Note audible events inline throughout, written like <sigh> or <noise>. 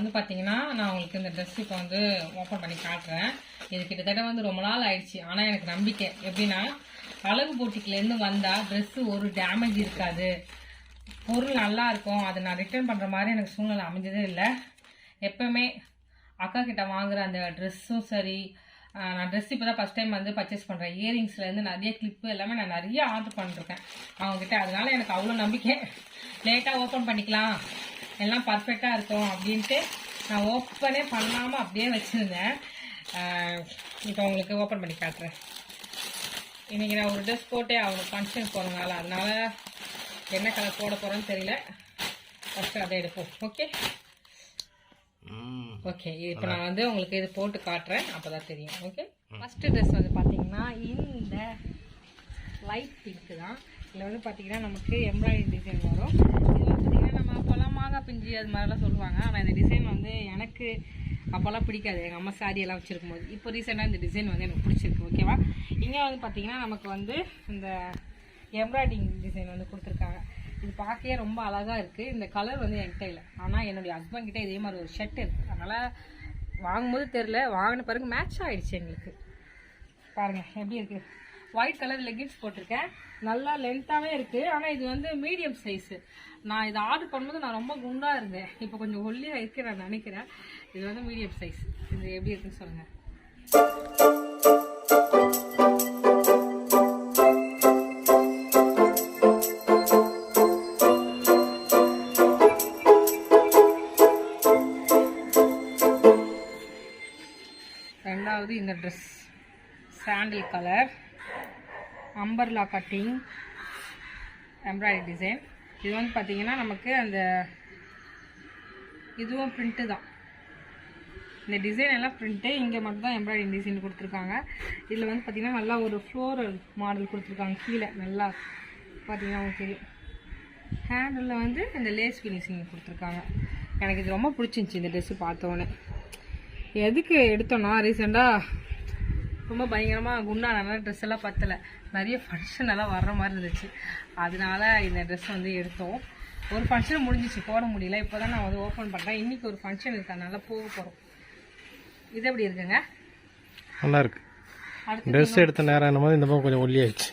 வந்து பார்த்தீங்கன்னா நான் உங்களுக்கு இந்த ட்ரெஸ் இப்போ வந்து ஓப்பன் பண்ணி காட்டுறேன். இது கிட்டத்தட்ட வந்து ரொம்ப நாள் ஆயிடுச்சு. ஆனால் எனக்கு நம்பிக்கை. எப்படின்னா அழகு போட்டிக்கிலேருந்து வந்தால் ட்ரெஸ்ஸு ஒரு டேமேஜ் இருக்காது. பொருள் நல்லா இருக்கும். அதை நான் ரிட்டர்ன் பண்ணுற மாதிரி எனக்கு சூழ்நிலை அமைஞ்சதே இல்லை. எப்பவுமே அக்கா கிட்ட வாங்குற அந்த ட்ரெஸ்ஸும் சரி நான் ட்ரெஸ் இப்போ தான் ஃபஸ்ட் டைம் வந்து பர்ச்சேஸ் பண்ணுறேன் இயரிங்ஸ்லேருந்து நிறைய கிளிப்பு எல்லாமே நான் நிறைய ஆர்டர் பண்ணிருக்கேன். அவங்ககிட்ட. அதனால எனக்கு அவ்வளோ நம்பிக்கை. லேட்டாக ஓப்பன் பண்ணிக்கலாம். எல்லாம் பர்ஃபெக்டாக இருக்கும் அப்படின்ட்டு நான் ஓப்பனே பண்ணாமல் அப்படியே வச்சுருந்தேன். இப்போ உங்களுக்கு ஓப்பன் பண்ணி காட்டுறேன். இன்னைக்கு நான் ஒரு ட்ரெஸ் போட்டே ஆகணும் ஃபங்க்ஷன் போகிறதுனால அதனால என்ன கலர் போட போகிறேன்னு தெரியல. ஃபஸ்ட்டு அதை எடுப்போம். ஓகே ஓகே இப்போ நான் வந்து உங்களுக்கு இது போட்டு காட்டுறேன். அப்போ தான் தெரியும் ஓகே ஃபஸ்ட்டு ட்ரெஸ் வந்து பார்த்தீங்கன்னா இந்த லைட் பிங்க் தான். இதில் வந்து பார்த்தீங்கன்னா நமக்கு எம்ப்ராய்டரி டிசைன் வரும். இது வந்து மாங்காய் பிஞ்சு அது மாதிரிலாம் சொல்லுவாங்க. ஆனால் இந்த டிசைன் வந்து எனக்கு அப்போல்லாம் பிடிக்காது. எங்கள் அம்மா சாரி எல்லாம் வச்சுருக்கும் போது. இப்போ ரீசெண்டாக இந்த டிசைன் வந்து எனக்கு பிடிச்சிருக்கு ஓகேவா இங்கே வந்து பார்த்தீங்கன்னா நமக்கு வந்து இந்த எம்ப்ராய்டிங் டிசைன் வந்து கொடுத்துருக்காங்க. இது பார்க்கவே ரொம்ப அழகாக இருக்குது இந்த கலர் வந்து என்கிட்ட இல்லை. ஆனால் என்னுடைய ஹஸ்பண்ட் கிட்டே இதே மாதிரி ஒரு ஷர்ட் இருக்குது அதனால் வாங்கும்போது தெரில வாங்கின பிறகு மேட்ச் ஆகிடுச்சு எங்களுக்கு. பாருங்கள் எப்படி இருக்குது ஒயிட் கலர் லெகின்ஸ் போட்டிருக்கேன். நல்லா லென்த்தாகவே இருக்குது ஆனால் இது வந்து மீடியம் சைஸு நான் இதை ஆர்டர் பண்ணும்போது நான் ரொம்ப குண்டாக இருந்தேன். இப்போ கொஞ்சம் ஒல்லியாக இருக்கு நான் நினைக்கிறேன். இது வந்து மீடியம் சைஸ் இது எப்படி இருக்குன்னு சொல்லுங்கள் ரெண்டாவது இந்த dress sandal colour umbrella cutting embroidery design. இது வந்து பார்த்திங்கன்னா நமக்கு அந்த இதுவும் பிரிண்ட்டு தான். இந்த டிசைன் எல்லாம் பிரிண்ட்டு இங்கே மட்டும்தான் எம்ப்ராய்டரி டிசைன் கொடுத்துருக்காங்க. இதில் வந்து பார்த்திங்கன்னா நல்லா ஒரு ஃப்ளோரல் மாடல் கொடுத்துருக்காங்க. கீழே நல்லா பார்த்தீங்கன்னா உங்களுக்கு தெரியும். ஹேண்டில் வந்து இந்த லேஸ் ஃபினிஷிங் கொடுத்துருக்காங்க. எனக்கு இது ரொம்ப பிடிச்சிருந்துச்சி இந்த ட்ரெஸ்ஸு பார்த்தோன்னே எதுக்கு எடுத்தோன்னா ரீசெண்டாக ரொம்ப பயங்கரமாக குண்டா நல்லா ட்ரெஸ் எல்லாம் பத்தலை. நிறைய ஃபங்க்ஷன் எல்லாம் வர்ற மாதிரி இருந்துச்சு. அதனால இந்த ட்ரெஸ் வந்து எடுத்தோம். ஒரு ஃபங்க்ஷன் முடிஞ்சிச்சு. போட முடியல. இப்போ தான் நான் வந்து ஓப்பன் பண்ணுறேன் இன்றைக்கி ஒரு ஃபங்க்ஷன் இருக்கு. அதனால போக போகிறோம் இது எப்படி இருக்குங்க? நல்லா இருக்கு. ட்ரெஸ் எடுத்த நேரம் என்ன மாதிரி இந்த பக்கம் கொஞ்சம் ஒல்லி ஆயிடுச்சு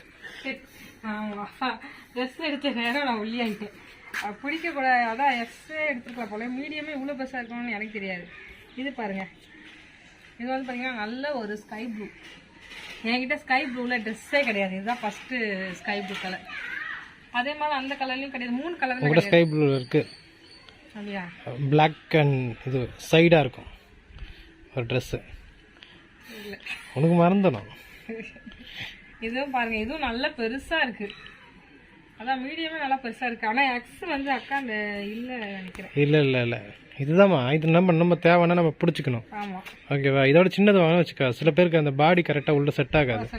<laughs> ஆமாம் ட்ரெஸ் எடுத்த நேரம் நான் ஒல்லி ஆகிட்டேன் பிடிக்கக்கூடாது. அதான் எக்ஸ்ரே எடுத்துருக்கலாம் போல. மீடியமே இவ்வளோ பெருசாக இருக்கணும்னு எனக்கு தெரியாது. இது பாருங்க. இது வந்து பார்த்தீங்கன்னா நல்ல ஒரு ஸ்கை ப்ளூ என்கிட்ட ஸ்கை ப்ளூவில் ட்ரெஸ்ஸே கிடையாது. இதுதான் ஃபஸ்ட்டு ஸ்கை ப்ளூ கலர் அதே மாதிரி அந்த கலர்லையும் கிடையாது. மூணு கலர் உங்கள்கிட்ட ஸ்கை ப்ளூ இருக்கு. அப்படியா? பிளாக் அண்ட் இது சைடாக இருக்கும். ஒரு ட்ரெஸ்ஸு இல்லை. உனக்கு மறந்துடும். இதுவும் பாருங்க இதுவும் நல்ல பெருசாக இருக்கு. அதான் மீடியமே நல்லா பெருசாக இருக்கு. ஆனால் எக்ஸ் வந்து அக்கா அந்த இல்லை நினைக்கிறேன். இல்லை இல்லை இல்லை. இதுதாம்மா. இது நம்ம நம்ம தேவைன்னா நம்ம பிடிச்சிக்கணும். ஓகேவா இதோட சின்னது வாங்க வச்சுக்கா. சில பேருக்கு அந்த பாடி கரெக்டாக உள்ள செட் ஆகாது.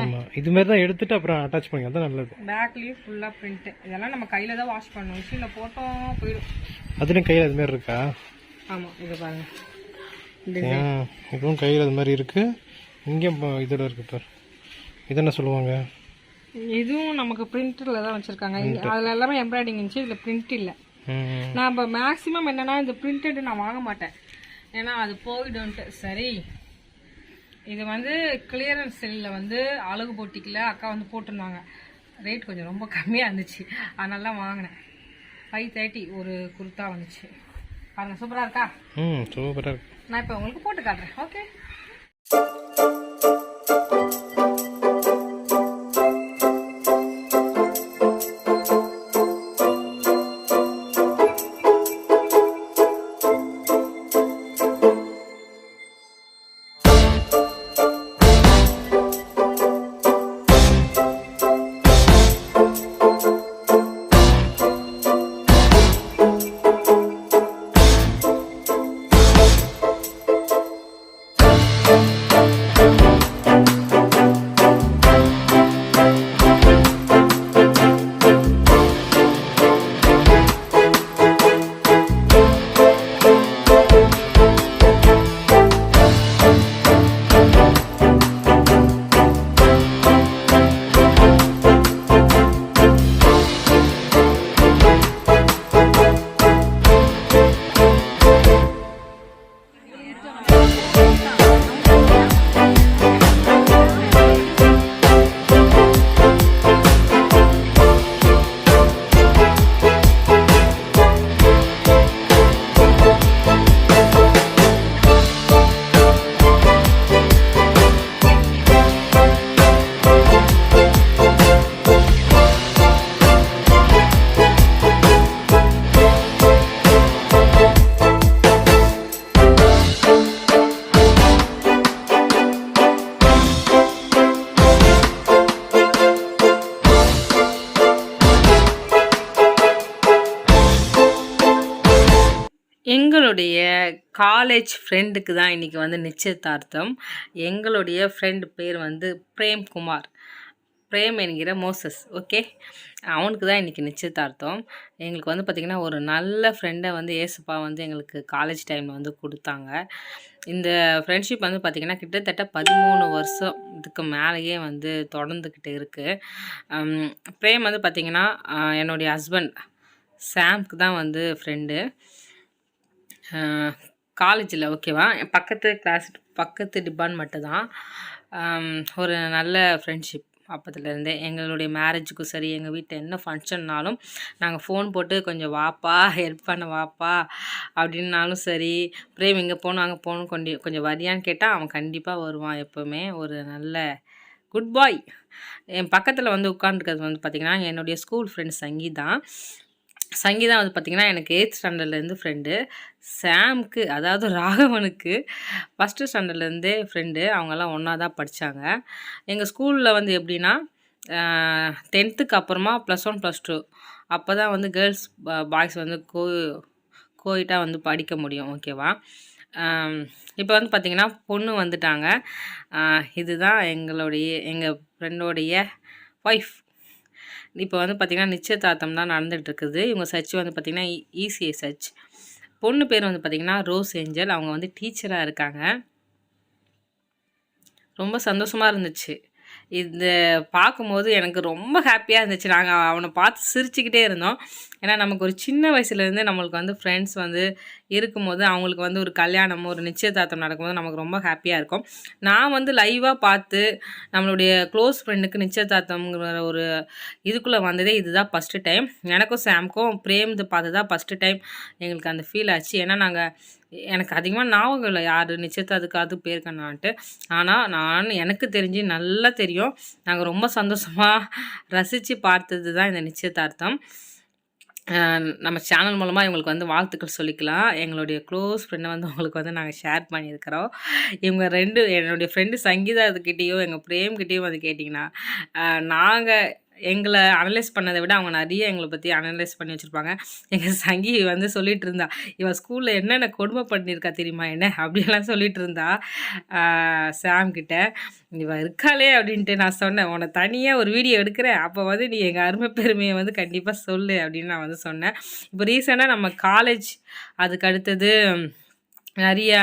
ஆமாம் இது மாதிரி தான் எடுத்துட்டு அப்புறம் அட்டாச் பண்ணி அதான் நல்லது. பேக்லேயும் ஃபுல்லாக பிரிண்ட்டு இதெல்லாம் நம்ம கையில் தான் வாஷ் பண்ணணும். மிஷினில் போட்டோம் போயிடும். அதுலேயும் கையில் அது மாதிரி இருக்கா? ஆமாம் இது பாருங்க. இதுவும் கையில் அது மாதிரி இருக்கு. இங்கேயும் பா- இதோட இருக்கு பாரு. இது என்ன சொல்லுவாங்க? இதுவும் நமக்கு பிரிண்டில் தான் வச்சுருக்காங்க. அதில் எல்லாமே எம்ப்ராய்டிங் இருந்துச்சு. இதில் பிரிண்ட் இல்லை. நான் இப்போ மேக்ஸிமம் என்னன்னா இந்த பிரிண்டட் நான் வாங்க மாட்டேன். ஏன்னா அது போயிடும்ட்டு. சரி. இது வந்து கிளியரன்ஸ் செல்லில் வந்து அழகு போட்டிக்கில் அக்கா வந்து போட்டிருந்தாங்க. ரேட் கொஞ்சம் ரொம்ப கம்மியாக இருந்துச்சு. அதனால தான் வாங்கினேன். ஃபைவ் தேர்ட்டி ஒரு குர்த்தா வந்துச்சு. பாருங்க சூப்பராக இருக்கா? ம் சூப்பராக இருக்கு. நான் இப்போ உங்களுக்கு போட்டு காட்டுறேன். ஓகே எங்களுடைய காலேஜ் ஃப்ரெண்டுக்கு தான் இன்றைக்கி வந்து நிச்சயதார்த்தம். எங்களுடைய ஃப்ரெண்டு பேர் வந்து பிரேம்குமார் பிரேம் என்கிற மோசஸ் ஓகே அவனுக்கு தான் இன்றைக்கி நிச்சயதார்த்தம். எங்களுக்கு வந்து பார்த்திங்கன்னா ஒரு நல்ல ஃப்ரெண்டை வந்து ஏசுப்பா வந்து எங்களுக்கு காலேஜ் டைமில் வந்து கொடுத்தாங்க. இந்த ஃப்ரெண்ட்ஷிப் வந்து பார்த்திங்கன்னா கிட்டத்தட்ட பதிமூணு வருஷம் இதுக்கு மேலேயே வந்து தொடர்ந்துக்கிட்டு இருக்குது பிரேம் வந்து பார்த்திங்கன்னா என்னுடைய ஹஸ்பண்ட் சாம்க்கு தான் வந்து ஃப்ரெண்டு காலேஜில் ஓகேவா? என் பக்கத்து கிளாஸ் பக்கத்து டிபார்ட்மெண்ட்டு தான் ஒரு நல்ல ஃப்ரெண்ட்ஷிப் அப்பத்துலேருந்தே எங்களுடைய மேரேஜுக்கும் சரி எங்கள் வீட்டில் என்ன ஃபங்க்ஷன்னாலும் நாங்கள் ஃபோன் போட்டு கொஞ்சம் வாப்பா ஹெல்ப் பண்ண வாப்பா அப்படின்னாலும் சரி பிரேம் இங்கே போகணும் அங்கே போகணும் கொண்டு கொஞ்சம் வரியான்னு கேட்டால் அவன் கண்டிப்பாக வருவான் எப்போவுமே. ஒரு நல்ல குட் பாய் என் பக்கத்தில் வந்து உட்காந்துருக்கிறது வந்து பார்த்திங்கன்னா என்னுடைய ஸ்கூல் ஃப்ரெண்ட் சங்கீதா. சங்கீதா வந்து பார்த்திங்கன்னா எனக்கு எயித் ஸ்டாண்டர்ட்லேருந்து ஃப்ரெண்டு சாம்க்கு அதாவது ராகவனுக்கு ஃபஸ்ட்டு ஸ்டாண்டர்ட்லேருந்தே ஃப்ரெண்டு அவங்கெல்லாம் ஒன்றா தான் படித்தாங்க எங்கள் ஸ்கூலில் வந்து எப்படின்னா டென்த்துக்கு அப்புறமா ப்ளஸ் ஒன் ப்ளஸ் டூ அப்போ தான் வந்து கேர்ள்ஸ் பாய்ஸ் வந்து கோ கோயிட்டாக வந்து படிக்க முடியும் ஓகேவா இப்போ வந்து பார்த்திங்கன்னா பொண்ணு வந்துட்டாங்க. இதுதான் எங்களுடைய எங்கள் ஃப்ரெண்டோடைய ஒய்ஃப் இப்போ வந்து பார்த்திங்கன்னா நிச்சயதார்த்தம் தான் நடந்துகிட்டு இருக்குது இவங்க சர்ச் வந்து பார்த்திங்கன்னா இசிஐ சர்ச். பொண்ணு பேர் வந்து பார்த்திங்கன்னா ரோஸ் ஏஞ்சல். அவங்க வந்து டீச்சராக இருக்காங்க. ரொம்ப சந்தோஷமாக இருந்துச்சு. இந்த பார்க்கும்போது எனக்கு ரொம்ப ஹாப்பியாக இருந்துச்சு. நாங்கள் அவனை பார்த்து சிரிச்சுக்கிட்டே இருந்தோம். ஏன்னா நமக்கு ஒரு சின்ன வயசுலேருந்து நம்மளுக்கு வந்து ஃப்ரெண்ட்ஸ் வந்து இருக்கும்போது அவங்களுக்கு வந்து ஒரு கல்யாணம் ஒரு நிச்சயதார்த்தம் நடக்கும்போது நமக்கு ரொம்ப ஹாப்பியாக இருக்கும். நான் வந்து லைவாக பார்த்து நம்மளுடைய க்ளோஸ் ஃப்ரெண்டுக்கு நிச்சயதார்த்தம்ங்கிற ஒரு இதுக்குள்ளே வந்ததே இதுதான் ஃபஸ்ட்டு டைம் எனக்கும் சாம்க்கும் பிரேம்து பார்த்து தான் ஃபஸ்ட்டு டைம் எங்களுக்கு அந்த ஃபீல் ஆச்சு. ஏன்னா நாங்கள் எனக்கு அதிகமாக ஞாபகம் இல்லை. யார்? நிச்சயதார்த்துக்கு அது போயிருக்கேன்னான்ட்டு. ஆனால் நான் எனக்கு தெரிஞ்சு நல்லா தெரியும். நாங்கள் ரொம்ப சந்தோஷமாக ரசித்து பார்த்தது தான் இந்த நிச்சயதார்த்தம். நம்ம சேனல் மூலமாக இவங்களுக்கு வந்து வாழ்த்துக்கள் சொல்லிக்கலாம். எங்களுடைய க்ளோஸ் ஃப்ரெண்டை வந்து உங்களுக்கு வந்து நாங்கள் ஷேர் பண்ணியிருக்கிறோம். இவங்க ரெண்டு என்னுடைய ஃப்ரெண்டு சங்கீதா சங்கீதாக்கிட்டேயோ எங்கள் பிரேம்கிட்டேயும் வந்து கேட்டிங்கன்னா நாங்கள் எங்களை அனலைஸ் பண்ணதை விட அவங்க நிறைய எங்களை பற்றி அனலைஸ் பண்ணி வச்சுருப்பாங்க. எங்கள் சங்கி வந்து சொல்லிட்டு இருந்தா இவன் ஸ்கூலில் என்னென்ன கொடுமை பண்ணியிருக்கா தெரியுமா என்ன? அப்படின்லாம் சொல்லிட்டு இருந்தா ஆஹ் சாம் கிட்ட இருக்காளே அப்படின்ட்டு நான் சொன்னேன். உன்னை தனியாக ஒரு வீடியோ எடுக்கிறேன். அப்போ வந்து நீ எங்கள் அருமை பெருமையை வந்து கண்டிப்பாக சொல்லு அப்படின்னு நான் வந்து சொன்னேன். இப்போ ரீசெண்டாக நம்ம காலேஜ் அதுக்கு அடுத்தது நிறைய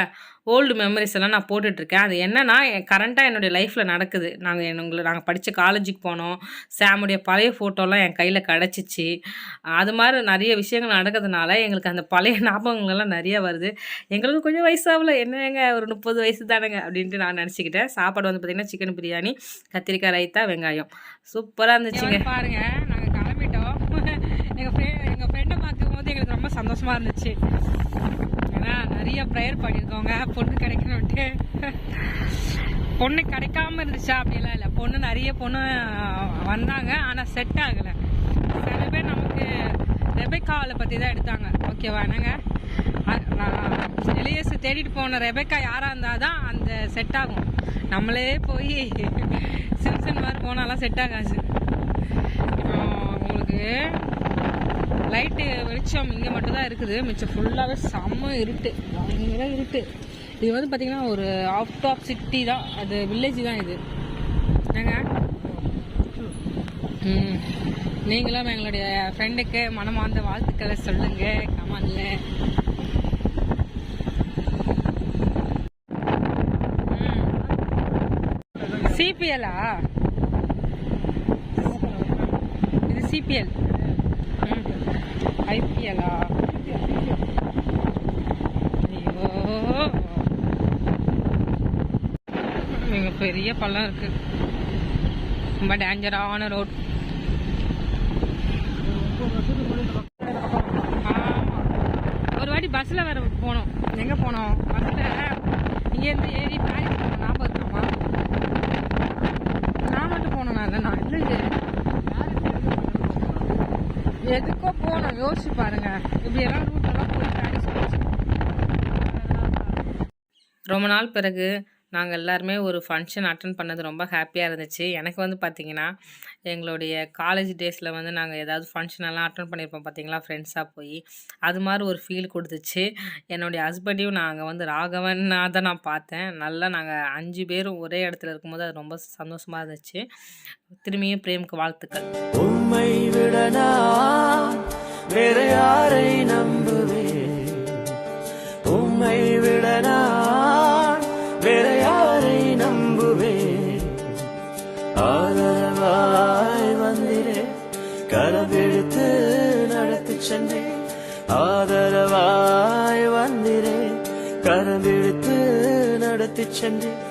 ஓல்டு மெமரிஸ் எல்லாம் நான் போட்டுட்ருக்கேன். அது என்னென்னா கரண்ட்டாக என்னுடைய லைஃப்பில் நடக்குது. நாங்கள் எங்களை நாங்கள் படித்த காலேஜுக்கு போனோம். சாமுடைய பழைய ஃபோட்டோலாம் என் கையில் கிடச்சிச்சு. அது மாதிரி நிறைய விஷயங்கள் நடக்கிறதுனால எங்களுக்கு அந்த பழைய <laughs> ஞாபகங்கள்லாம் நிறைய வருது. எங்களுக்கு கொஞ்சம் வயசாகல. என்னங்க ஒரு முப்பது வயசு தானேங்க அப்படின்ட்டு நான் நினச்சிக்கிட்டேன். சாப்பாடு வந்து பார்த்திங்கன்னா சிக்கன் பிரியாணி கத்திரிக்காய் ரைத்தா வெங்காயம். சூப்பராக இருந்துச்சுங்க. பாருங்கள் நாங்கள் கிளம்பிட்டோம். எங்கள் ஃப்ரெண்ட் எங்கள் ஃப்ரெண்டை பார்க்கும்போது எங்களுக்கு ரொம்ப சந்தோஷமாக இருந்துச்சு. ஏன்னா நிறைய ப்ரேயர் பண்ணியிருக்கோங்க பொண்ணு கிடைக்கணும்ட்டு. பொண்ணு கிடைக்காம இருந்துச்சா? அப்படிலாம் இல்லை. பொண்ணு நிறைய பொண்ணு வந்தாங்க. ஆனால் செட் ஆகலை. சில பேர் நமக்கு ரெபேக்காவை பற்றி தான் எடுத்தாங்க. ஓகேவா என்னங்க? நான் எலியஸ் தேடிட்டு போன ரெபேக்கா யாராக இருந்தால் தான் அந்த செட் ஆகும். நம்மளே போய் சிம்சன் மாதிரி போனாலாம் செட் ஆகாது. இப்போ உங்களுக்கு லைட்டு வெளிச்சம் இங்கே மட்டும்தான் இருக்குது. மிச்சம் ஃபுல்லாகவே செம்ம இருட்டு. பயங்கர இருட்டு. இது வந்து பார்த்திங்கன்னா ஒரு ஆஃப் டாப் சிட்டி தான். அது வில்லேஜ் தான் இது. ஏங்க நீங்களும் எங்களுடைய ஃப்ரெண்டுக்கு மனமார்ந்த வாழ்த்துக்களை சொல்லுங்க. கமெண்ட்ல சிபிஎல்லா இது சிபிஎல் ஐபிஎல்லா ஐயோ. இங்க பெரிய பள்ளம் இருக்கு. ரொம்ப டேஞ்சரான ரோட் ஒரு வாட்டி பஸ்ல வர போனோம். எங்க போனோம்? பஸ்ல இங்க இருந்து ஏறி பேரி போனோம் ஞாபகம் இருக்குமா நான் மட்டும் போனேன் இல்லை நான் இல்லையே எதுக்கோ போகணும். யோசிச்சு பாருங்க. இப்படி எல்லாம் ரூட் எல்லாம் போய் ரொம்ப நாள் பிறகு நாங்கள் எல்லாருமே ஒரு ஃபங்க்ஷன் அட்டன் பண்ணது ரொம்ப ஹாப்பியாக இருந்துச்சு. எனக்கு வந்து பார்த்திங்கன்னா எங்களுடைய காலேஜ் டேஸில் வந்து நாங்கள் ஏதாவது ஃபங்க்ஷனெல்லாம் அட்டன் பண்ணியிருப்போம் பார்த்திங்களா ஃப்ரெண்ட்ஸாக போய். அது மாதிரி ஒரு ஃபீல் கொடுத்துச்சு. என்னுடைய ஹஸ்பண்டையும் நாங்கள் வந்து ராகவனாக தான் நான் பார்த்தேன். நல்லா நாங்கள் அஞ்சு பேரும் ஒரே இடத்துல இருக்கும்போது அது ரொம்ப சந்தோஷமாக இருந்துச்சு. திரும்பியும் பிரேமுக்கு வாழ்த்துக்கள். உண்மை விட வேறு வேற யாரை நம்புவே உண்மை விடனா ஆதரவாய் வந்திரே. கரவெடுத்து நடத்தி சென்றேன். ஆதரவாய் வந்திரே. கரவெடுத்து நடத்தி சென்றேன்.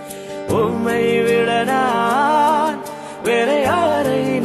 உம்மை விட நான் வேற யாரை